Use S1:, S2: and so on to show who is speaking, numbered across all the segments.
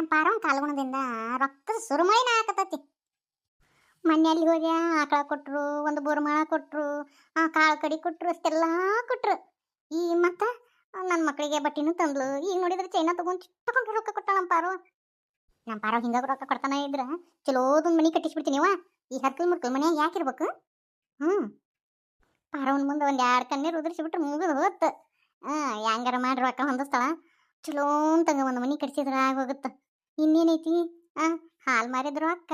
S1: ನಮ್ಮ ಪಾರಂ ಕಾಲ್ಗುಣದಿಂದ ರೊಕ್ಕದ ಸುರುಮಳಿನ ಹಾಕತತಿ. ಮನೆಯಲ್ಲಿ ಹೋಗಿ ಆಕಳ ಕೊಟ್ರು, ಒಂದು ಬೋರ್ಮಾಳ ಕೊಟ್ರು, ಆ ಕಾಳು ಕಡಿ ಕೊಟ್ರು, ಅಷ್ಟೆಲ್ಲ ಕೊಟ್ರು. ಈ ಮತ್ತ ನನ್ನ ಮಕ್ಕಳಿಗೆ ಬಟ್ಟಿನೂ ತಂದ್ಲು. ಈಗ ನೋಡಿದ್ರೆ ಚೈನಾ ತಗೊಂಡು ತಗೊಂಡು ರೊಕ್ಕ ಕೊಟ್ಟ ನಮ್ಮ ಪಾರು. ನಮ್ಮ ಪಾರು ಹಿಂಗ ರೊಕ್ಕ ಕೊಡ್ತಾನೆ ಇದ್ರ ಚಲೋದೊಂದು ಮನಿ ಕಟ್ಟಿಸ್ಬಿಡ್ತೀನಿ ಅವ್ವ ಈ ಹರ್ಕಲ್ ಮುರ್ಕಲ್ ಮನ್ಯಾಗ ಯಾಕಿರ್ಬೇಕು ಹ್ಞೂ ಪಾರವನ್ ಮುಂದೆ ಒಂದು ಎರಡು ಕಣ್ಣೀರು ಉದುರಿಸಿಬಿಟ್ರೆ ಮುಗಿದು ಹೋಗುತ್ತೆ ಹಾಂ ಹೆಂಗಾರ ಮಾಡಿ ರೊಕ್ಕ ಹೊಂದಿಸ್ತಾಳ. ಚಲೋ ಅಂತಂಗ ಒಂದು ಮನಿ ಕಟ್ಸಿದ್ರ ಆಗ ಹೋಗುತ್ತೆ ಇನ್ನೇನೈತಿ? ಆ, ಹಾಲು ಮಾರಿದ ರೊಕ್ಕ.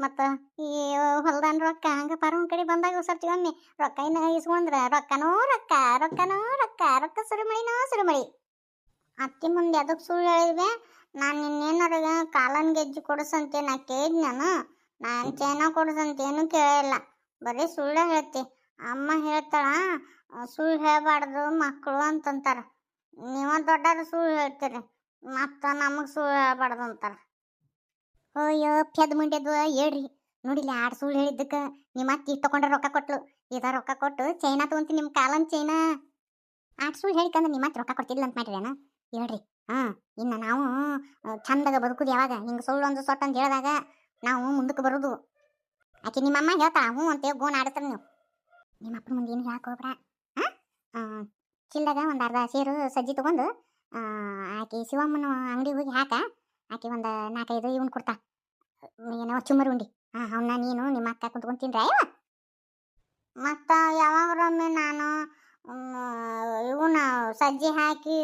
S1: ಮತ್ತು ಈ ಹೊಲ್ದಾನ ರೊಕ್ಕ ಹಂಗೆ ಪಾರವನ್ ಕಡೆ ಬಂದಾಗ ಸರ್ತಿ ಒಮ್ಮೆ ರೊಕ್ಕ ಇನ್ನ ಇಸ್ಕೊಂಡ್ರ ರೊಕ್ಕನೋ ರೊಕ್ಕ ರೊಕ್ಕನೋ ರೊಕ್ಕ ರೊಕ್ಕ ಸುರಿಮಳಿನೋ ಸುರಿಮಳಿ. ಅತ್ತಿ ಮುಂದೆ ಅದಕ್ಕೆ ಸುಳ್ಳು ಹೇಳಿದ್ವಿ? ನಾನು ಇನ್ನೇನಾರ ಕಾಲನ್ ಗೆಜ್ಜೆ ಕೊಡಿಸಂತೆ ನಾ ಕೇಳಿದ್ ನಾನು. ನಾನು ಚೈನ ಕೊಡಿಸಂತೇನು ಕೇಳಿಲ್ಲ. ಬರೀ ಸುಳ್ಳು ಹೇಳ್ತಿ. ಅಮ್ಮ ಹೇಳ್ತಾಳ, ಸುಳ್ಳು ಹೇಳಬಾರ್ದು ಮಕ್ಕಳು ಅಂತಂತಾರ. ನೀವ ದೊಡ್ಡಾರ ಸುಳ್ಳು ಹೇಳ್ತೀರಿ. ಮತ್ತ ನಮಗೆ ಸುಳ್ಳು ಹೇಳಬಾರ್ದು ಅಯ್ಯೋ ಪೆದ್ ಮುಂಡೆದು ಹೇಳ್ರಿ. ನೋಡಿಲ್ಲ ಎರಡು ಸುಳ್ಳು ಹೇಳಿದ್ದಕ್ಕೆ? ನಿಮ್ಮ ಅತ್ತಿ ತಗೊಂಡ್ರೆ ರೊಕ್ಕ ಕೊಟ್ಲು. ಇದ ರೊಕ್ಕ ಕೊಟ್ಟು ಚೈನಾ ತೊಗೊಂತೀನಿ ನಿಮ್ಮ ಕಾಲನ್ ಚೈನಾ ಆಟ್ ಸುಳ್ಳು ಹೇಳಿಕಂದ್ರೆ ನಿಮ್ಮ ಅತ್ತೆ ರೊಕ್ಕ ಕೊಡ್ತಿಲ್ಲ ಅಂತ ಮಾಡಿರೇನ ಹೇಳ್ರಿ. ಹಾಂ, ಇನ್ನು ನಾವು ಚಂದಾಗ ಬದುಕುದು ಯಾವಾಗ? ಹಿಂಗೆ ಸುಳ್ಳು ಒಂದು ಸೊಟ್ಟ ಅಂತ ಹೇಳಿದಾಗ ನಾವು ಮುಂದಕ್ಕೆ ಬರೋದು. ಆಕೆ ನಿಮ್ಮಮ್ಮ ಹೇಳ್ತಾಳ, ಹ್ಞೂ ಅಂತೇಳಿ ಗೋನ್ ಆಡ್ತಾರೆ ನೀವು. ನಿಮ್ಮ ಅಪ್ಪನ ಮುಂದೆ ಏನು ಹೇಳಕ್ಕೆ ಹೋಗ್ಬೇಡ ಹಾಂ? ಚಿಲ್ದಾಗ ಒಂದು ಅರ್ಧ ಸೇರು ಸಜ್ಜಿ ತೊಗೊಂಡು ಆಕೆ ಶಿವಮ್ಮನ ಅಂಗಡಿಗೆ ಹೋಗಿ ಹಾಕ. ಆಕೆ ಒಂದು ನಾಲ್ಕೈದು ಇವನ್ ಕೊಡ್ತಾ. ಏನೋ ಚುಮ್ಮರು ಉಂಡಿ. ಹಾಂ ಅವನ್ನ ನೀನು ನಿಮ್ಮ ಅಕ್ಕ ಕುಂತ್ಕೊಂಡು ತಿನ್ರಿ ಅಯ್ಯವ ಮತ್ತು ಯಾವಾಗರೊಮ್ಮೆ ನಾನು ಇವನ್ನ ಸಜ್ಜಿ ಹಾಕಿ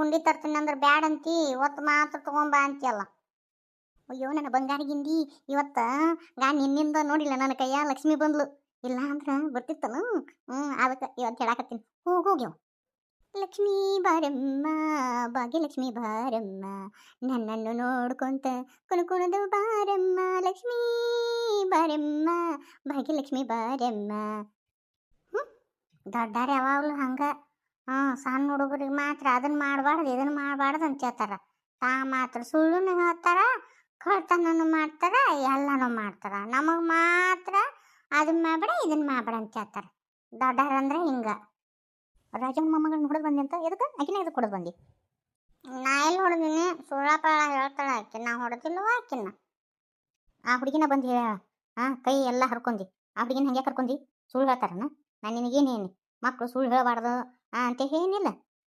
S1: ಉಂಡಿ ತರ್ತೀನಿ ಅಂದ್ರೆ ಬ್ಯಾಡ ಅಂತಿ ಇವತ್ತು ಮಾತ್ರ ತೊಗೊಂಬಾ ಅಂತೀಯಲ್ಲ. ಅಯ್ಯೋ, ನನ್ನ ಬಂಗಾರ ಗಿಂಡಿ ಇವತ್ತು ನಾನು ನಿನ್ನಿಂದ ನೋಡಿಲ್ಲ, ನನ್ನ ಕೈಯ ಲಕ್ಷ್ಮಿ ಬಂದ್ಲು. ಇಲ್ಲ ಅಂದ್ರೆ ಬರ್ತಿತ್ತನು ಹ್ಞೂ ಅದಕ್ಕೆ ಇವತ್ತು ಹೇಳಾಕತ್ತೀನಿ. ಹೋಗಿ ಹೋಗ್ಯವ. ಲಕ್ಷ್ಮೀ ಬಾರಮ್ಮ, ಭಾಗ್ಯಲಕ್ಷ್ಮಿ ಬಾರಮ್ಮ, ನನ್ನನ್ನು ನೋಡ್ಕೊಂತ ಕುಣಕುಣದು ಬಾರಮ್ಮ, ಲಕ್ಷ್ಮೀ ಬಾರಮ್ಮ, ಭಾಗ್ಯಲಕ್ಷ್ಮಿ ಬಾರಮ್ಮ. ಹ್ಞೂ ದೊಡ್ಡಾರ ಯಾವಾಗಲೂ ಹಂಗೆ. ಹ್ಞೂ ಸಣ್ಣ ಹುಡುಗರಿಗೆ ಮಾತ್ರ ಅದನ್ನು ಮಾಡಬಾರ್ದು ಇದನ್ನು ಮಾಡಬಾರ್ದು ಅಂತ ಹೇಳ್ತಾರ. ತಾ ಮಾತ್ರ ಸುಳ್ಳುನು ಹೇಳ್ತಾರ ಕಳ್ತನೂ ಮಾಡ್ತಾರ, ಎಲ್ಲನೂ ಮಾಡ್ತಾರ. ನಮಗೆ ಮಾತ್ರ ಅದನ್ನ ಮಾಡಬೇಡ ಇದನ್ನ ಮಾಡಬೇಡ ಅಂತ ಹೇಳ್ತಾರ. ಅಂದ್ರೆ ಹಿಂಗ. ರಾಜನ ಮೊಮ್ಮಗಳನ್ನ ಹೊಡೆದು ಬಂದಿ ಅಂತ? ಎದಕ್ಕೆ? ಆಕಿನ ಎದಕ್ಕೆ ಹೊಡೆದು ಬಂದಿ? ನಾ ಎಲ್ಲಿ ಹೊಡೆದಿನಿ? ಸುಳ್ಳಾಪಳ ಹೇಳ್ತಾಳೆ ಆಕೆ. ನಾ ಹೊಡೆದಿಲ್ವ ಆಕಿನ ಆ ಹುಡುಗಿನ ಬಂದು ಹೇಳ. ಆ ಕೈ ಎಲ್ಲ ಹರ್ಕೊಂಡಿ ಆ ಹುಡುಗಿನ ಹಂಗೆ ಕರ್ಕೊಂಡಿ ಸುಳ್ಳು ಹೇಳ್ತಾರನ? ನಾನು ನಿನಗೇನೇನು ಮಕ್ಕಳು ಸುಳ್ಳು ಹೇಳಬಾರ್ದು ಅಂತ ಏನಿಲ್ಲ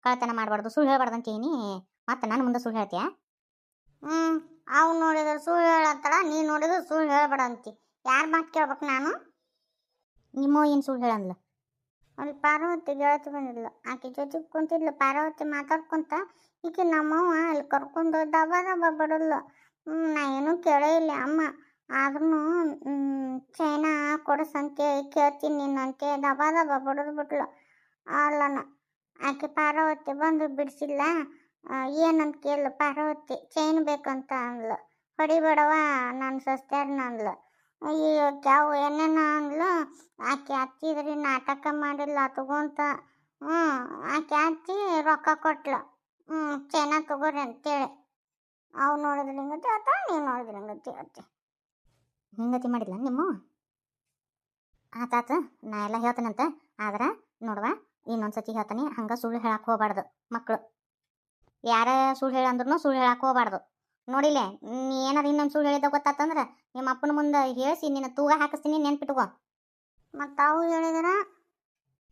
S1: ಕಳ್ತನ ಮಾಡಬಾರ್ದು ಸುಳ್ಳು ಹೇಳಬಾರ್ದು ಅಂತ ಏನಿ ಮತ್ತೆ ನಾನು ಮುಂದೆ ಸುಳ್ಳು ಹೇಳ್ತೀಯಾ? ಹ್ಞೂ ಅವ್ನು ನೋಡಿದ್ರೆ ಸುಳ್ಳು ಹೇಳತ್ತಾಳ ನೀ ನೋಡಿದ್ರೆ ಸುಳ್ಳು ಹೇಳಬೇಡ ಅಂತಿ. ಯಾರು ಮಾತು ಕೇಳ್ಬೇಕು ನಾನು? ನಿಮ್ಮ ಏನು ಸುಳ್ಳು ಹೇಳಂದ್ಲ? ಅಲ್ಲಿ ಪಾರ್ವತಿ ಗೆಳತಿ ಬಂದಿದ್ಲು. ಆಕೆ ಜೊತೆ ಕುಂತಿದ್ಲು. ಪಾರ್ವತಿ ಮಾತಾಡ್ಕೊಂತ, ಈಕೆ ನಮ್ಮವ್ವ ಅಲ್ಲಿ ಕರ್ಕೊಂಡು ದಬ ದಬ ಬಡದ್ಲು. ನಾ ಏನೂ ಕೇಳೇ ಇಲ್ಲ ಅಮ್ಮ. ಆದ್ರೂ ಚೈನಾ ಕೊಡಿಸಂತೆ ಕೇಳ್ತೀನಿ ನಿನ್ನಂತೆ ದಬ ದಬ ಬಡದು ಬಿಟ್ಲು. ಅಲ್ಲನ ಆಕೆ ಪಾರ್ವತಿ ಬಂದು ಬಿಡಿಸಿಲ್ಲ ಏನಂತ ಕೇಳಲು ಪಾರ್ವತಿ, ಚೈನ್ ಬೇಕಂತ ಅಂದ್ಲು. ಹೊಡಿಬೇಡವ ನಾನು ಸಸ್ತ್ಯಾರ್ನ ಅಂದ್ಲು. ಅಯ್ಯೋ ಕ್ಯಾವು ಏನೇನ ಅಂದ್ಲು. ಆಕೆ ಹಚ್ಚಿದ್ರಿ ನಾಟಕ ಮಾಡಿಲ್ಲ, ತಗೊಂತ. ಹ್ಞೂ ಆಕೆ ಹಚ್ಚಿ ರೊಕ್ಕ ಕೊಟ್ಲು. ಹ್ಞೂ ಚೆನ್ನಾಗಿ ತಗೋರಿ ಅಂತೇಳಿ. ಅವು ನೋಡಿದ್ರೆ ಹಿಂಗತಿ ಆತ, ನೀವು ನೋಡಿದ್ರೆ ಹಿಂಗತಿ ಅತ್ತೆ ಹಿಂಗತಿ ಮಾಡಿಲ್ಲ ನಿಮ್ಮ? ಆತಾತ ನಾ ಎಲ್ಲ ಹೇಳ್ತೇನಂತ. ಆದ್ರೆ ನೋಡುವ, ಇನ್ನೊಂದ್ಸತಿ ಹೇಳ್ತಾನೆ, ಹಂಗೆ ಸುಳ್ಳು ಹೇಳಕ್ಕೆ ಹೋಗ್ಬಾರ್ದು ಮಕ್ಕಳು ಯಾರ ಸುಳ್ಳು ಹೇಳಂದ್ರೂ ಸುಳ್ಳು ಹೇಳಕ್ಕೆ ಹೋಗ್ಬಾರ್ದು. ನೋಡಿಲೆ, ನೀ ಏನಾರು ಇನ್ನೊಂದು ಸುಳ್ಳು ಹೇಳಿದ ಗೊತ್ತಾತಂದ್ರೆ ನಿಮ್ಮ ಅಪ್ಪನ ಮುಂದೆ ಹೇಳಿಸಿ, ನಿನ್ನ ತೂಗ ಹಾಕಿಸ್ತೀನಿ ನೆನ್ಪಿಟ್ಕೋ. ಮತ್ತು ಅವು ಹೇಳಿದ್ರ,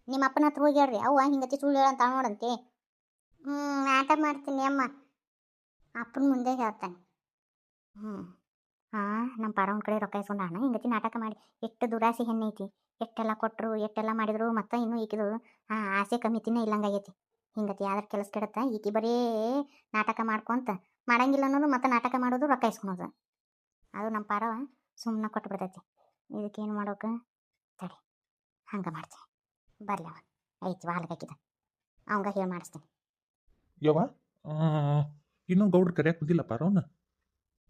S1: ನಿಮ್ಮ ಅಪ್ಪನ ಹತ್ರ ಹೋಗಿ ಹೇಳ್ರಿ, ಅವ್ವ ಹಿಂಗತಿ ಸುಳ್ಳು ಹೇಳಂತ ನೋಡಂತೆ. ಹ್ಞೂ ಆಟ ಮಾಡ್ತೀನಿ ಅಮ್ಮ. ಅಪ್ಪನ ಮುಂದೆ ಹೇಳ್ತಾನೆ. ಹ್ಞೂ ಹಾಂ ನಮ್ಮ ಪಾರವನ ಕಡೆ ರೊಕ್ಕ ಇಸ್ಕೊಂಡಾಣ ಹಿಂಗತಿ ನಾಟಕ ಮಾಡಿ, ಎಷ್ಟು ದುರಾಸೆ ಐತಿ ಎಷ್ಟೆಲ್ಲ ಕೊಟ್ಟರು ಎಷ್ಟೆಲ್ಲ ಮಾಡಿದ್ರು, ಮತ್ತೆ ಇನ್ನೂ ಈಕಿದು, ಆ, ಆಸೆ ಕಮ್ಮಿತಿನೇ ಇಲ್ಲಂಗಾಗೈತಿ. ಹಿಂಗತಿ ಯಾವ್ದಾರು ಕೆಲಸ ಕೆಡತ್ತ, ಈಕಿ ಬರೀ ನಾಟಕ ಮಾಡ್ಕೊಂತ ಮಾಡಂಗಿಲ್ಲ ಅನ್ನೋದು ಮತ್ತೆ ನಾಟಕ ಮಾಡೋದು ರೊಕ್ಕ ಇಸ್ಕೊಳೋದು. ಅದು ನಮ್ಮ ಪಾರವ ಸುಮ್ಮನೆ ಕೊಟ್ಟು ಬಿಡ್ತೈತಿ. ಇದಕ್ಕೇನು ಮಾಡೋಕೆ? ತಡಿ ಹಂಗೆ ಮಾಡ್ತೀನಿ. ಬರ್ಲಿ ಅವ ಐತಿ ವಾಲ್ಗಾಕಿದ ಅವಂಗ ಹೇಳಿ ಮಾಡಿಸ್ತೀನಿ.
S2: ಯವ್ವ ಇನ್ನೂ ಗೌಡ್ರು ಕರೆಯಕ್ಕೆ ಬಂದಿಲ್ಲ ಪಾರವನ್ನ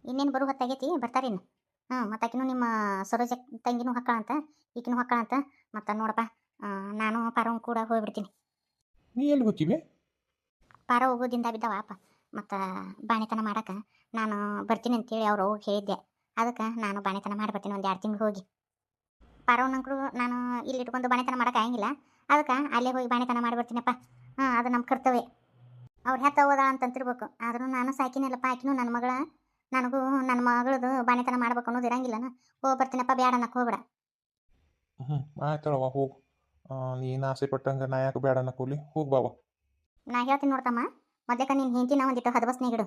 S1: ಇನ್ನೇನು ಬರು ಹೊತ್ತಾಗೈತಿ? ಬರ್ತಾರಿನ್ನು ಹಾಂ ಮತ್ತು ಆಕಿನೂ ನಿಮ್ಮ ಸರೋಜ ತಂಗಿನೂ ಹಾಕ್ಕಾಳಂತ ಈಕಿನೂ ಹಕ್ಕಳ ಅಂತ ಮತ್ತೆ ನೋಡಪ್ಪ ನಾನು ಪಾರವ್ ಕೂಡ ಹೋಗ್ಬಿಡ್ತೀನಿ.
S2: ನೀ ಎಲ್ಲಿ ಹೋಗ್ತೀವಿ?
S1: ಪಾರ ಹೋಗೋದಿಂದ ಬಿದ್ದಾವಪ್ಪ ಮತ್ತು ಬಾಣಿತನ ಮಾಡಕ್ಕೆ ನಾನು ಬರ್ತೀನಿ ಅಂತೇಳಿ ಅವ್ರು ಹೋಗಿ ಹೇಳಿದ್ದೆ. ಅದಕ್ಕೆ ನಾನು ಬಾಣಿತನ ಮಾಡಿ ಬರ್ತೀನಿ ಒಂದು ಎರಡು ತಿಂಗಳು ಹೋಗಿ. ಪಾರವನಂಕರು ನಾನು ಇಲ್ಲಿ ಇಟ್ಕೊಂಡು ಬಾಣಿತನ ಆಗಂಗಿಲ್ಲ. ಅದಕ್ಕೆ ಅಲ್ಲೇ ಹೋಗಿ ಬಾಣಿತನ ಮಾಡಿ ಬರ್ತೀನಪ್ಪ ಹಾಂ ಅದು ನಮ್ಮ ಕರ್ತವ್ಯ. ಅವ್ರು ಹೆತ್ತ ಹೋದ ಅಂತಂತಿರ್ಬೇಕು. ಆದರೂ ನಾನು ಸಾಕಿನಲ್ಲಪ್ಪ ಆಕಿನೂ ನನ್ನ ಮಗಳ. ನನಗೂ ನನ್ನ ಮಗಳದು ಬಾಣಿತನ ಮಾಡ್ಬೇಕು ಅನ್ನೋದು ಇರಂಗಿಲ್ಲನ. ಹೋಗಿ ಬರ್ತೀನಪ್ಪ ಬ್ಯಾಡ ಅನ್ನಕ್ಕೆ ಹೋಗ್ಬೇಡ.
S2: ಹ್ಞೂ ಆಯ್ತಳವ ಹೋಗು. ನೀನು ಆಸೆ ಪಟ್ಟಂಗೆ ನಾ ಯಾಕೆ ಬೇಡ ಅನ್ನಕೋಲಿ ಹೋಗಿ ಬಾವ.
S1: ನಾ ಹೇಳ್ತೀನಿ ನೋಡ್ತಮ್ಮ ಮೊದ್ಲೇಕ ನಿನ್ನ ಹೆಂಡತಿನ ಒಂದಿಟ್ಟು ಹದಬಸ್ನೇ ಹಿಡು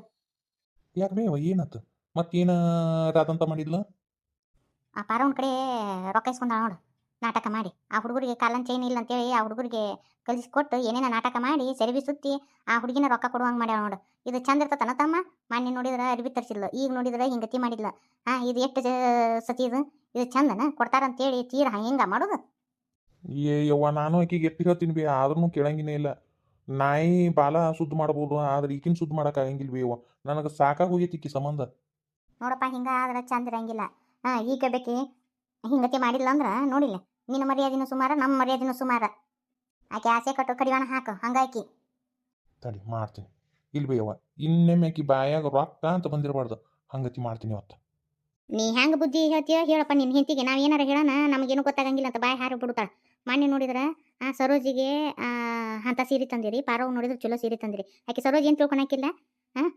S2: ಯಾಕೆ ಬೇವ ಏನಾತು? ಮತ್ತೇನು ರಾದಂತ ಮಾಡಿದ್ಲ?
S1: ಆ ಪಾರವನ್ ಕಡೆ ರೊಕ್ಕ ಇಸ್ಕೊಂಡಾಳ ನೋಡು. ನಾಟಕ ಮಾಡಿ. ಆ ಹುಡುಗರಿಗೆ ಕಾಲನ್ ಚೈನ್ ಇಲ್ಲ ಅಂತೇಳಿ ಆ ಹುಡುಗರಿಗೆ ಕಲಿಸ್ಕೊಟ್ಟು ಏನೇನ ನಾಟಕ ಮಾಡಿ ಸೆರವಿ ಸುತ್ತಿ ಆ ಹುಡುಗಿನ ರೊಕ್ಕ ಕೊಡುವಂಗೆ ಮಾಡ್ಯಾಳ ನೋಡು. ಇದು ಚಂದ ಇರ್ತತನ ತಮ್ಮ? ಮೊನ್ನೆ ನೋಡಿದ್ರೆ ಅರಿವಿ ತರಿಸಿಲ್ಲ ಈಗ ನೋಡಿದ್ರೆ ಹಿಂಗತಿ ಮಾಡಿಲ್ಲ ಹಾ ಇದು ಎಷ್ಟು ಸತಿ ಇದು? ಇದು ಚಂದನ? ಕೊಡ್ತಾರಂತೇಳಿ ತೀರ ಹೆಂಗ ಮಾಡೋದು?
S2: ಏ ಯವ್ವ ನಾನು ಆಕಿಗೆ ಎತ್ತಿ ಹೇಳ್ತೀನಿ ಬಿ. ಆದ್ರೂ ಕೇಳಂಗಿನೇ ಇಲ್ಲ. ನಾಯಿ ಬಾಲ ಸುದ್ದಿ ಮಾಡ್ಬೋದು ಆದ್ರೆ ಈಕಿನ ಶುದ್ಧ ಮಾಡಕ್ ಆಗಂಗಿಲ್ ನನಗೆ ಸಾಕಾಗಿ ಹೋಗೈತಿ ಈಕಿ ಸಂಬಂಧ.
S1: ನೋಡಪ್ಪ ಹಿಂಗ ಆದ್ರೆ ಚಂದ ಇರಂಗಿಲ್ಲ. ಹಾ ಈಗ ಬೇಕಿ ಹಿಂಗತಿ ಮಾಡಿಲ್ಲ ಅಂದ್ರ ನೋಡಿಲ್ಲ. ನಿನ್ನ ಮರ್ಯಾದಿನ ಸುಮಾರ ನಮ್ಮ ಮರ್ಯಾದಿನ ಸುಮಾರ. ಆಕೆ ಆಸೆ ಕಟ್ಟು ಕಡಿವಾಣ ಹಾಕು ಹಂಗಾಕಿ.
S2: ತಡಿ ಮಾಡ್ತೀನಿ. ಇಲ್ ಬೇ ಯವ್ವ ಇನ್ನೊಮ್ಮೆ ಆಕಿ ಬಾಯಾಗ ರೊಕ್ಕ ಅಂತ ಬಂದಿರಬಾರ್ದು. ಹಂಗತಿ ಮಾಡ್ತೀನಿ ಇವತ್ತು
S1: ನೀ ಹೆಂಗ್ ಬುದ್ಧಿ ಹೇಳ್ತೀಯ? ಹೇಳಪ್ಪ ನಿನ್ನ ಹೆಂತಿಗೆ ನಾವು ಏನಾರ ಹೇಳೋಣ? ನಮಗೇನು ಗೊತ್ತಾಗಂಗಿಲ್ಲ ಅಂತ ಬಾಯಿ ಹಾರಿ ಬಿಡ್ತಾಳ ಮೊನ್ನೆ ನೋಡಿದ್ರೆ ಆ ಸರೋಜಿಗೆ ಆ ಅಂತ ಸೀರೆ ತಂದಿರಿ ಪಾರವ್ ನೋಡಿದ್ರೆ ಚಲೋ ಸೀರೆ ತಂದಿರಿ. ಆಕೆ ಸರೋಜ್ ಏನು ತಿಳ್ಕೊಳಕಿಲ್ಲ ಹಾಂ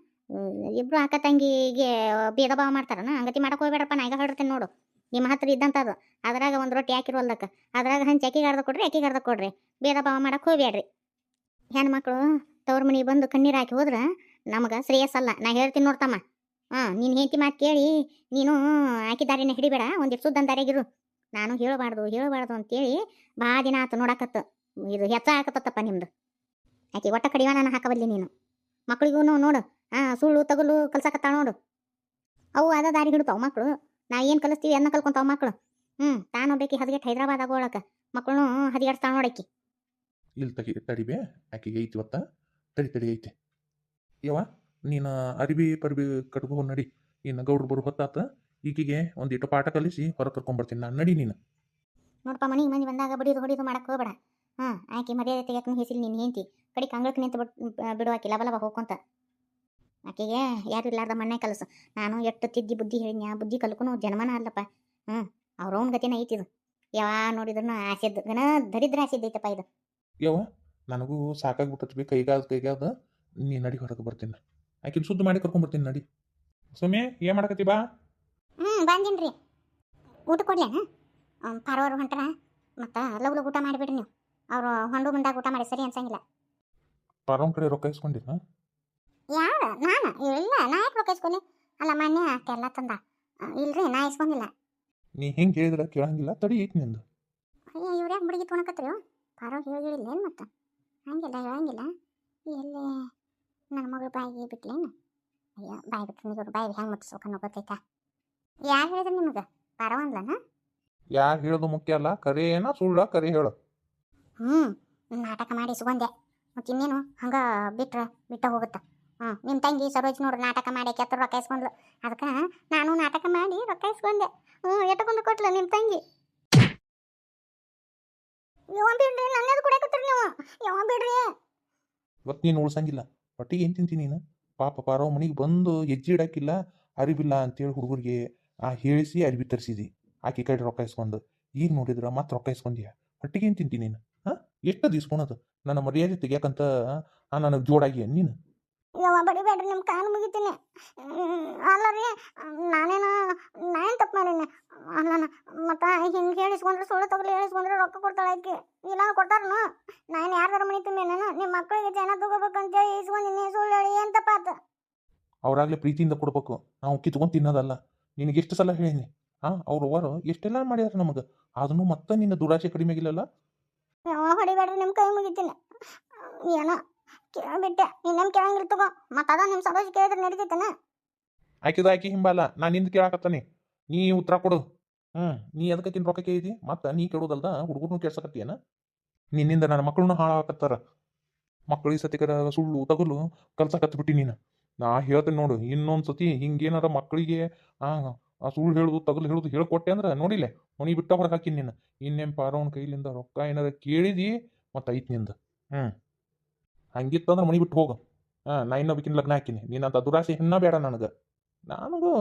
S1: ಇಬ್ರು ಅಕ್ಕ ತಂಗಿಗೆ ಭೇದ ಭಾವ ಮಾಡ್ತಾರನ? ಹಂಗತಿ ಮಾಡಕ್ ಹೋಗ್ಬೇಡಪ್ಪ, ನಾ ಈಗ ಹೊರಡ್ತೇನೆ ನೋಡು. ನಿಮ್ಮ ಹತ್ರ ಇದ್ದಂಥದ್ದು ಅದ್ರಾಗ ಒಂದು ರೊಟ್ಟಿ ಹಾಕಿರೋಲ್ದಕ್ಕ ಅದ್ರಾಗ ಹಂಚಿ ಅಕ್ಕಿಗೆ ಅರ್ಧ ಕೊಡ್ರಿ ಅಕ್ಕಿ ಅರ್ಧ ಕೊಡ್ರಿ. ಭೇದ ಭಾವ ಮಾಡಕ್ಕೆ ಹೋಗ್ಬೇಡ್ರಿ ಹೆಣ್ಮಕ್ಳು ತವ್ರ ಮನೆಗೆ ಬಂದು ಕಣ್ಣೀರು ಹಾಕಿ ಹೋದ್ರೆ ನಮಗೆ ಶ್ರೇಯಸ್ಸಲ್ಲ ನಾ ಹೇಳ್ತೀನಿ ನೋಡ್ತಮ್ಮ ಹಾಂ ನೀನು ಹೆಂಡತಿ ಮಾತು ಕೇಳಿ, ನೀನು ಆಕಿ ದಾರಿನ ಹಿಡಿಬೇಡ ಒಂದಿಷ್ಟು ಸುದ್ದ ದಾರಿಯಾಗಿರು ನಾನು ಹೇಳಬಾರ್ದು ಹೇಳಬಾರ್ದು ಅಂತೇಳಿ ಭಾಳ ದಿನ ಆತು ನೋಡಕತ್ತ. ಇದು ಹೆಚ್ಚ ಹಾಕತ್ತಪ್ಪ ನಿಮ್ದು. ಆಕೆ ಒಟ್ಟ ಕಡಿವಾಣ ಹಾಕಬಲ್ಲಿ ನೀನು. ಮಕ್ಳಿಗೂ ನೋಡು ಹಾಂ ಸುಳ್ಳು ತಗುಲು ಕಲ್ಸಕತ್ತಾಳ ನೋಡು. ಅವು ಅದ ದಾರಿ ಹಿಡಿತಾವ ಮಕ್ಕಳು ನಾ ಏನು ಕಲಿಸ್ತೀವಿ ಅನ್ನ ಕಲ್ಕೊಂತಾವ ಮಕ್ಕಳು ಹ್ಞೂ ತಾನು ಬೇಕಿ ಹದಗೆಟ್ ಹೈದ್ರಾಬಾದ್ ಆಗೋಳಕ. ಮಕ್ಕಳು ಹದಿಗೆಡ್ಸ್ತಾಳ ನೋಡಕ್ಕಿ
S2: ಇಲ್ಲಿ ತಗಿ ತಡಿಬೇ ಆಕಿಗೆ ಐತಿ ಒತ್ತ. ತಡಿ ತಡಿ ಐತೆ. ಯವ ನೀನು ಅರಿಬಿ ಪರಿಬಿ ಕಟ್ಕೋ ನಡಿ. ಇನ್ನು ಗೌಡ್ರು ಬರು ಹೊತ್ತಾತ. ಈಕಿಗೆ ಒಂದಿಟ್ಟು ಪಾಠ ಕಲಿಸಿ ಹೊರಗೆ ಕರ್ಕೊಂಬರ್ತೀನಿ. ನಾನು ನಡಿ ನೀನು.
S1: ನೋಡಪ್ಪ ಮನೆಗೆ ಮಂದಿ ಬಂದಾಗ ಬಡಿದು ಹೊಡಿದು ಮಾಡಕ್ಕೆ ಹೋಗ್ಬೇಡ. ಹಾಂ ಆಕೆ ಮದುವೆ ತೆಗಿಯಕ್ಕೆ ಹೆಸರು ನಿನ್ನ ಹೆಂಡತಿ. ಕಡೆ ಕಂಗಳಕ್ಕೆ ನಿಂತು ಬಿಟ್ ಬಿಡು ಆಕೆ ಲಬಲಬ ಹೋಗ್ಕೊಂತ. ಆಕೆಗೆ ಯಾರು ಇಲ್ಲಾರ್ದ ಮಣ್ಣೆ ಕಲಸು. ನಾನು ಎಷ್ಟು ತಿದ್ದಿ ಬುದ್ಧಿ ಹೇಳಿದ್ನಿ ಆ ಬುದ್ಧಿ ಕಲ್ಕೊನು ಜನ್ಮನ ಅಲ್ಲಪ್ಪ. ಹ್ಞೂ ಅವ್ರ ಅವ್ನ ಗತಿನ ಐತಿದು ಯಾವ ನೋಡಿದ್ರು ಆಸೆದ್ದು ಗಣ ದರಿದ್ರ ಆಸೆದ್ದು ಐತಪ್ಪ ಇದು.
S2: ಯವ್ವ ನನಗೂ ಸಾಕಾಗ್ಬಿಟ್ಟತ್ ಬಿ ಕೈಗಾದ ಕೈಗಾದ ನೀ ನಡಿ ಹೊರಗೆ ಬರ್ತೀನಿ. ಆಕಿನ ಸುದ್ದಿ ಮಾಡಿ ಕರ್ಕೊಂಡ್ಬರ್ತೀನಿ ನಡಿ. ಸುಮ್ಮನೆ ಏನು ಮಾಡಕತ್ತಿ ಬಾ?
S1: ಹ್ಞೂ ಬಂದಿನಿ ರೀ ಊಟ ಕೊಡ್ಲೇನ ಪಾರವರು ಹೊಂಟ್ರ? ಮತ್ತು ಲಗು ಲಗು ಊಟ ಮಾಡಿಬಿಡ್ರಿ ನೀವು. ಅವರು ಹೊಂಡು ಮುಂದಾಗ ಊಟ ಮಾಡಿ ಸರಿ ಅನ್ಸಂಗಿಲ್ಲ.
S2: ಪಾರವನ್ ಕಡೆ ರೊಕ್ಕ ಇಸ್ಕೊಂಡಿದ್ನ?
S1: ಯಾರು? ನಾನು? ಇಲ್ಲ ನಾ ಯಾಕೆ ರೊಕ್ಕ ಇಸ್ಕೊಂಡಿ? ಅಲ್ಲ ಮೊನ್ನೆ ಅಷ್ಟೆಲ್ಲ ತಂದ. ಇಲ್ರಿ ನಾ ಇಸ್ಕೊಂಡಿಲ್ಲ.
S2: ನೀ ಹೆಂಗೆ ಹೇಳಿದ್ರೆ ಕೇಳಂಗಿಲ್ಲ ತಡಿ ಐತಿ ನಿಂದು.
S1: ಅಯ್ಯ ಇವ್ರು ಯಾಕೆ ಬಿಡಿಗೆ ತೊಗೊಳಕತ್ರಿ ಪಾರೋ ಹೇಳಿ ಹೇಳಿಲ್ಲ ಏನು ಮತ್ತೆ? ಹಂಗಿಲ್ಲ ಹೇಳಂಗಿಲ್ಲ. ಎಲ್ಲಿ ನನ್ನ ಮಗಳು ಬಾಯಿಗೆ ಬಿಟ್ಲೇನು? ಅಯ್ಯೋ ಬಾಯಿ ಬಿಟ್ಟು ಇವ್ರು ಬಾಯಿ ಹೆಂಗೆ ಮುಟ್ಟಿಸ್ಬೇಕು ಅನ್ನೋ ಗೊತ್ತೈತಾ? ಯಾರು ಹೇಳಿದ್ರು ನಿಮಗೆ? ಪಾರೋ ಅಂದ್ಲನ?
S2: ಯಾರು ಹೇಳೋದು ಮುಖ್ಯ ಅಲ್ಲ ಕರೆ ಏನ ಸುಳ್ಳ ಕರೆ ಹೇಳು.
S1: ಹ್ಞೂ ನಾಟಕ ಮಾಡಿ ಸುಗಂಧೆ ಮತ್ತು ಇನ್ನೇನು? ಹಂಗೆ ಬಿಟ್ರೆ, ಬಿಟ್ಟ ಹೋಗುತ್ತೆ. ಹಾಂ ನಿಮ್ಮ ತಂಗಿ ಸರೋಜ್ ನೋಡ್ರಿ ನಾಟಕ ಮಾಡಿ ಕೆತ್ತ ರೊಕ್ಕ ಇಸ್ಕೊಂಡ್ಲು ಅದಕ್ಕೆ ನಾನು ನಾಟಕ ಮಾಡಿ ರೊಕ್ಕ ಇಸ್ಕೊಂಡೆ ಹ್ಞೂ ಎಟ್ಟಕೊಂದು ಕೊಟ್ಲ ನಿಮ್ಮ ತಂಗಿ. ಯಾವ ಬಿಡ್ರಿ ನನ್ನದು ಕುಡಿಯಕತ್ತೀರಿ ನೀವು? ಯಾವ ಬಿಡ್ರಿ.
S2: ಇವತ್ತು ನೀನು ಉಳ್ಸಂಗಿಲ್ಲ. ಹೊಟ್ಟಿಗೆ ಏನು ತಿಂತೀನಿ ನೀನು? ಪಾಪ ಪಾರೋ ಮನೆಗೆ ಬಂದು ಹೆಜ್ಜೆ ಇಡಕ್ಕಿಲ್ಲ ಅರಿವಿಲ್ಲ ಅಂತೇಳಿ ಹುಡುಗರಿಗೆ ಆ ಹೇಳಿಸಿ ಅರಿವಿ ತರಿಸಿದಿ. ಆಕೆ ಕಡೆ ರೊಕ್ಕ ಇಸ್ಕೊಂಡು ಈಗ ನೋಡಿದ್ರ ಮತ್ತೆ ರೊಕ್ಕ ಇಸ್ಕೊಂಡ್ಯ ಹೊಟ್ಟಿಗೆ ಏನು ತಿಂತೀನಿ ನೀನು? ಎಷ್ಟದು ಇಸ್ಕೊಳೋದು ನನ್ನ ಮರ್ಯಾದೆ ತೆಗಿಯಕಂತ ಆ ನನಗೆ ಜೋಡಾಗಿ ನೀನು?
S1: ಯಾವ ಬಡಿಬೇಡ್ರಿ ನಿಮ್ಮ ಕಾಲು ಮುಗಿತೀನಿ. ಅಲ್ಲ ರೀ ನಾನೇನು ನಾನೇನು ತಪ್ಪು ಮಾಡೀನಿ? ಅಲ್ಲ ಮತ್ತು ಹಿಂಗೆ ಹೇಳಿಸ್ಕೊಂಡ್ರೆ ಸುಳ್ಳು ತಗೊಳ್ಳಿ ಹೇಳಿಸ್ಕೊಂಡ್ರೆ ರೊಕ್ಕ ಕೊಡ್ತಾಳೆ ಆಕೆ. ಇಲ್ಲ ಕೊಡ್ತಾರನು. ನಾನು ಯಾರ್ದಾರ ಮನೆ ನಾನು ನಿಮ್ಮ ಮಕ್ಕಳಿಗೆ ಜನ ತಗೋಬೇಕಂತೇಳಿ ಇಸ್ಕೊಂಡಿನಿ ಸುಳ್ಳು ಹೇಳಿ ಏನು ತಪ್ಪಾತ
S2: ಅವ್ರಾಗಲೇ ಪ್ರೀತಿಯಿಂದ ಕೊಡ್ಬೇಕು. ನಾವು ಕಿತ್ಕೊಂಡು ತಿನ್ನೋದಲ್ಲ. ನಿನಗೆ ಎಷ್ಟು ಸಲ ಹೇಳೀನಿ. ಹಾಂ ಅವ್ರು ಅವರು ಎಷ್ಟೆಲ್ಲ ಮಾಡ್ಯಾರ ನಮಗೆ? ಅದನ್ನು ಮತ್ತೆ ನಿನ್ನ ದುರಾಶೆ ಕಡಿಮೆ ಆಗಿಲ್ಲಲ್ಲ?
S1: ಹೊಡಿಬೇಡ್ರಿ ನಿಮ್ಮ ಕೈ ಮುಗಿತೀನಿ. ಏನೋ ಕೇಳ್ಬಿಟ್ಟೆ, ಇನ್ನೇನು ಕೇಳಂಗಿಲ್ಲ ತಗೋ. ಮತ್ತದ ನಿಮ್ಮ ಸರೋಜ್ ಕೇಳಿದ್ರೆ ನಡೀತೈತನ?
S2: ಆಕಿದ ಆಕಿ ಹಿಂಬಲ್ಲ ನಾ ನಿಂದ ಕೇಳಾಕತ್ತಾನೆ. ನೀ ಉತ್ತರ ಕೊಡು. ಹ್ಮ್, ನೀ ಅದಕ್ಕೆ ರೊಕ್ಕ ಕೇಳಿದಿ? ಮತ್ತೆ ನೀ ಕೇಳೋದಲ್ದ ಹುಡುಗರ್ನು ಕೇಳ್ಸಕತ್ತೀಯನ? ನಿನ್ನಿಂದ ನನ್ನ ಮಕ್ಕಳನ್ನು ಹಾಳಾಕತ್ತಾರ ಮಕ್ಕಳಿಗೆ ಸತಿಕರ ಸುಳ್ಳು, ತಗಲು ಕಲ್ಸಕತ್ ಬಿಟ್ಟಿ ನೀನು. ನಾ ಹೇಳ್ತೇನೆ ನೋಡು ಇನ್ನೊಂದು ಸತಿ ಹಿಂಗೇನಾರ ಮಕ್ಕಳಿಗೆ ಆ ಆ ಸುಳ್ಳು ಹೇಳುದು, ತಗಲು ಹೇಳುದು ಹೇಳ್ಕೊಟ್ಟೆ ಅಂದ್ರೆ ನೋಡಿಲೆ, ಮನಿ ಬಿಟ್ಟ ಹೊರಗೆ ಹಾಕಿ ನಿನ್ನ ಇನ್ನೇನು ಪಾರವನ ಕೈಲಿಂದ ರೊಕ್ಕ ಏನಾರ ಕೇಳಿದಿ ಮತ್ತೆ ಐತ್ ನಿಂದು. ಹ್ಞೂ ಹಂಗಿತ್ತಂದ್ರೆ ಮನಿ ಬಿಟ್ಟು ಹೋಗು. ಹಾಂ, ನಾ ಇನ್ನೊಬ್ಬಕಿನ ಲಗ್ನ ಹಾಕಿನಿ. ನೀನಂತ ದುರಾಸೆ ಹೆಣ್ಣ ಬೇಡ ನನಗೆ. ನನಗೂ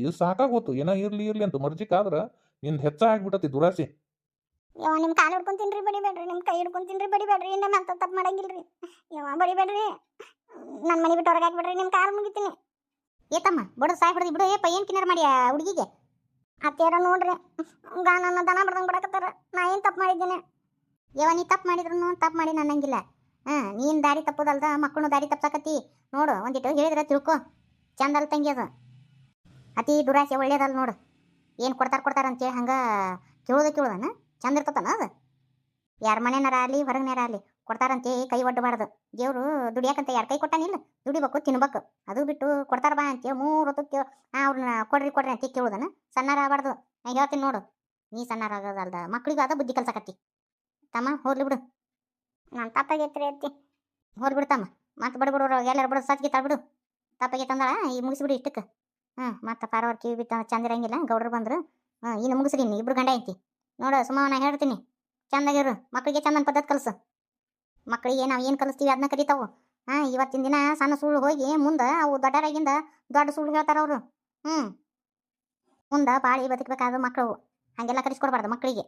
S2: ಇದು ಸಾಕಾಗೋತು. ಏನೋ ಇರ್ಲಿ ಇರ್ಲಿ ಅಂತ ಮರ್ಜಿಕಾದ್ರೆ ನಿಂದು ಹೆಚ್ಚ ಆಗ್ಬಿಟ್ಟತಿ ದುರಾಸೆ.
S1: ಯಾವ ನಿಮ್ಮ ಕಾಲು ಹಿಡ್ಕೊಂತೀನಿ ಬಡಿಬೇಡ್ರಿ ನಿಮ್ಮ ಕೈ ಹಿಡ್ಕೊಂತೀನಿ ಬಡಿಬೇಡ್ರಿ ಇನ್ನೊಮ್ಮೆ ಅಂತ ತಪ್ಪು ಮಾಡಂಗಿಲ್ರಿ. ಯಾವ ಬಡಿಬೇಡ್ರಿ. ನನ್ನ ಮನೆ ಬಿಟ್ಟು ಹೊರಗೆ ಹಾಕ್ಬಿಡ್ರಿ. ನಿಮ್ಮ ಕಾಲು ಮುಗಿತೀನಿ. ಏತಮ್ಮ ಬಡ ಸಾಯ್ ಬಿಡದಿ ಬಿಡು, ಏ ಏನು ಕಿನ್ನರ್ ಮಾಡಿ ಹುಡುಗಿಗೆ? ಅತ್ತೆಯರ ನೋಡ್ರಿ ಗಾ ನನ್ನ ದನ ಬಡ್ದಂಗೆ ಬಿಡಕತ್ತಾರ, ನಾ ಏನು ತಪ್ಪು ಮಾಡಿದ್ದೇನೆ? ಯವ ನೀ ತಪ್ಪು ಮಾಡಿದ್ರು ತಪ್ಪು ಮಾಡಿ ನನ್ನಂಗಿಲ್ಲ. ಹಾಂ, ನೀನು ದಾರಿ ತಪ್ಪೋದಲ್ದ ಮಕ್ಕಳು ದಾರಿ ತಪ್ಪಸಕತ್ತಿ ನೋಡು, ಒಂದಿಟ್ಟು ಹೇಳಿದ್ರೆ ತಿಳ್ಕೊ. ಚಂದಲ್ ತಂಗಿ ಅದು. ಅತಿ ದುರಾಸೆ ಒಳ್ಳೇದಲ್ಲ ನೋಡು. ಏನು ಕೊಡ್ತಾರೆ ಕೊಡ್ತಾರೆ ಅಂತೇಳಿ ಹಂಗೆ ಕೇಳೋದ ಕೇಳೋದನ? ಚಂದ ಇರ್ತತನ ಅದು? ಯಾರ ಮನೆನಾರ ಆಗಲಿ ಹೊರಗಿನಾರ ಆಗಲಿ ಕೊಡ್ತಾರಂತೇಳಿ ಕೈ ಒಡ್ಡಬಾರ್ದು ದೇವರು ದುಡಿಯಾಕಂತ ಯಾರು ಕೈ ಕೊಟ್ಟಾನಿಲ್ಲ ದುಡಿಬೇಕು, ತಿನ್ಬೇಕು. ಅದು ಬಿಟ್ಟು ಕೊಡ್ತಾರ ಬಾ ಅಂತೇಳಿ ಮೂರು ಹೊತ್ತು ಅವ್ರನ್ನ ಕೊಡ್ರಿ ಕೊಡ್ರಿ ಅಂತ ಕೇಳೋದನ. ಸಣ್ಣಾರ ಆಗಬಾರ್ದು. ನಾ ಹೇಳ್ತೀನಿ ನೋಡು. ನೀ ಸಣ್ಣಾರ ಆಗೋದಲ್ದ. ಮಕ್ಳಿಗೆ ಅದ ಬುದ್ಧಿ ಕಲ್ಸಕತ್ತಿ ತಮ್ಮ ಹೋಗ್ಲಿ ಬಿಡು. ನಾನು ತಪ್ಪಾಗೈತ್ರಿ ಅತ್ತಿ. ಹೋಗ್ಲಿ ಬಿಡು ತಮ್ಮ. ಮತ್ತೆ ಬಡ್ಬಿಡು ಎಲ್ಲರೂ ಬಿಡು ಸತ್ಗಿ ಬಿಡು. ತಪ್ಪಾಗೈತೆ ಅಂದಾಳ ಈ ಮುಗಿಸ್ಬಿಡು ಇಷ್ಟಕ್ಕೆ ಹ್ಞೂ ಮತ್ತೆ ಪಾರವ್ರ ಕಿವಿ ಬಿತ್ತ ಚಂದ ಇರಂಗಿಲ್ಲ. ಗೌಡ್ರು ಬಂದ್ರು. ಹಾಂ ಇನ್ನು ಮುಗಿಸ್ರಿ ಇನ್ನು ಇಬ್ರು ಗಂಡ ಐತಿ ನೋಡು ಸುಮ್ಮ ನಾ ಹೇಳ್ತೀನಿ. ಚಂದಾಗಿರು ಮಕ್ಕಳಿಗೆ ಚಂದನ ಪದ್ಧತಿ ಕಲ್ಸು. ಮಕ್ಕಳಿಗೆ ನಾವು ಏನು ಕಲಿಸ್ತೀವಿ ಅದನ್ನ ಕಲಿತಾವು. ಹಾಂ, ಇವತ್ತಿನ ದಿನ ಸಣ್ಣ ಸುಳ್ಳು ಹೋಗಿ ಮುಂದೆ ಅವು ದೊಡ್ಡರಾಗಿಂದ ದೊಡ್ಡ ಸುಳ್ಳು ಹೇಳ್ತಾರೆ ಅವರು. ಹ್ಞೂ ಮುಂದೆ ಬಾಳಿ ಬದುಕಬೇಕಾದ ಮಕ್ಕಳು ಹಾಗೆಲ್ಲ ಕಲಿಸ್ಕೊಡ್ಬಾರ್ದು ಮಕ್ಕಳಿಗೆ